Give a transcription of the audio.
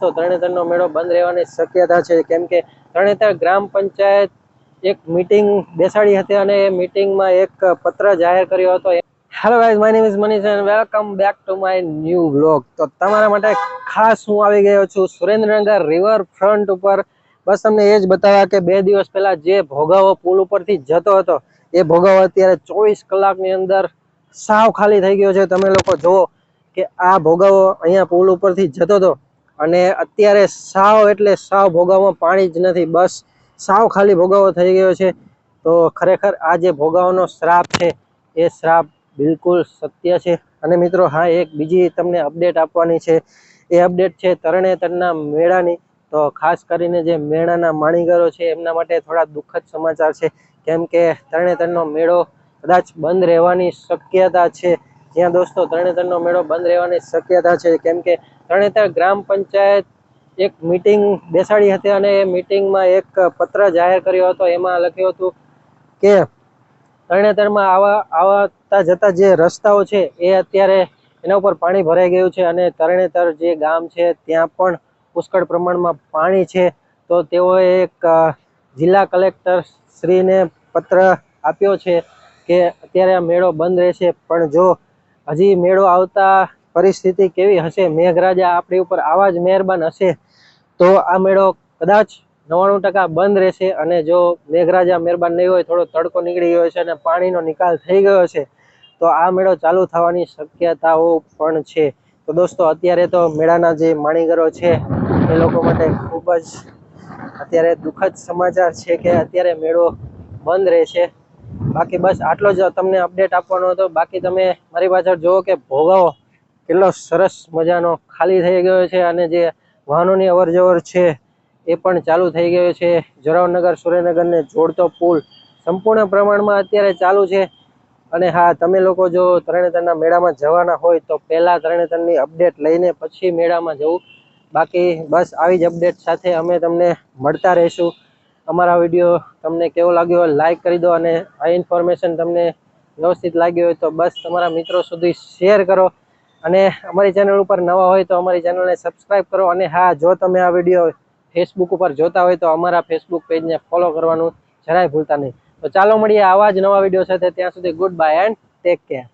તો તરણેતરનો મેળો બંધ રહેવાની શક્યતા છે. કેમ કે તરણેતર ગ્રામ પંચાયત એક મીટિંગ બેસાડી હતી અને એ મીટિંગમાં એક પત્ર જાહેર કર્યો હતો. Hello guys my name is Manish and welcome back to my new blog તો તમારા માટે ખાસ હું આવી ગયો છું સુરેન્દ્રનગર રિવર ફ્રન્ટ ઉપર. બસ તમને એ જ બતાવ્યા કે બે દિવસ પહેલા જે ભોગાવો પુલ ઉપરથી જતો હતો, એ ભોગાવો અત્યારે ચોવીસ કલાકની અંદર સાવ ખાલી થઈ ગયો છે. તમે લોકો જુઓ કે આ ભોગાવો અહીંયા પુલ ઉપરથી જતો હતો. અને અત્યારે સાવ એટલે સાવ ભોગાવમાં પાણી જ નથી. બસ સાવ ખાલી ભોગાવો થઈ ગયો છે. તો ખરેખર આ જે ભોગાવાનો શ્રાપ છે, એ શ્રાપ બિલકુલ સત્ય છે. અને મિત્રો, હા, એક બીજી તમને અપડેટ આપવાની છે. એ અપડેટ છે તરણેતરના મેળાની. તો ખાસ કરીને જે મેળાના માણીગરો છે, એમના માટે થોડા દુઃખદ સમાચાર છે. કેમ કે તરણેતરનો મેળો કદાચ બંધ રહેવાની શક્યતા છે. જ્યાં દોસ્તો તરણેતરનો મેળો બંધ રહેવાની શક્યતા છે. કેમ કે તરણેતર ગ્રામ પંચાયત એક મીટિંગ બેસાડી હતી અને એ મીટિંગમાં એક પત્ર જાહેર કર્યો હતો. એમાં લખ્યું હતું કે તરણેતરમાં આવા, આવતા જતા જે રસ્તાઓ છે એ અત્યારે એના ઉપર પાણી ભરાઈ ગયું છે અને તરણેતર જે ગામ છે ત્યાં પણ પુષ્કળ પ્રમાણમાં પાણી છે. તો તેઓએ એક જિલ્લા કલેક્ટર શ્રીને પત્ર આપ્યો છે કે અત્યારે આ મેળો બંધ રહેશે. પણ જો હજી મેળો આવતા પરિસ્થિતિ કેવી હશે? મેઘરાજા આપણી ઉપર આવા જ મહેરબાન હશે તો આ મેળો કદાચ નવ્વાણું ટકા બંધ રહેશે અને જો મેઘરાજા મહેરબાન નહીં હોય, થોડો તડકો નીકળી ગયો છે અને પાણીનો નિકાલ થઈ ગયો છે તો આ મેળો ચાલુ થવાની શક્યતાઓ પણ છે. તો દોસ્તો, અત્યારે તો મેળાના જે માણીગરો છે, એ લોકો માટે ખૂબ જ અત્યારે દુઃખદ સમાચાર છે કે અત્યારે મેળો બંધ રહેશે. બાકી બસ આટલો જ તમને અપડેટ આપવાનો હતો. બાકી તમે મારી પાછળ જુઓ કે ભોગાવો કેટલો સરસ મજાનો ખાલી થઈ ગયો છે અને જે વાહનોની અવર છે એ પણ ચાલુ થઈ ગયો છે. જરાવનગર સુરેન્દ્રનગરને જોડતો પુલ સંપૂર્ણ પ્રમાણમાં અત્યારે ચાલુ છે. અને હા, તમે લોકો જો તરણેતરના મેળામાં જવાના હોય તો પહેલાં તરણેતરની અપડેટ લઈને પછી મેળામાં જવું. બાકી બસ આવી જ અપડેટ સાથે અમે તમને મળતા રહીશું. અમારા વીડિયો તમને કેવો લાગ્યો હોય લાઇક કરી દો અને આ ઇન્ફોર્મેશન તમને વ્યવસ્થિત લાગ્યો હોય તો બસ તમારા મિત્રો સુધી શેર કરો. અને અમારી ચેનલ ઉપર નવા હોય તો અમારી ચેનલને સબસ્ક્રાઈબ કરો. અને હા, જો તમે આ વીડિયો ફેસબુક ઉપર જોતા હોય તો અમારા ફેસબુક પેજને ફોલો કરવાનું જરાય ભૂલતા નહીં. તો ચાલો મળીએ આવા જ નવા વીડિયો સાથે. ત્યાં સુધી good bye and take care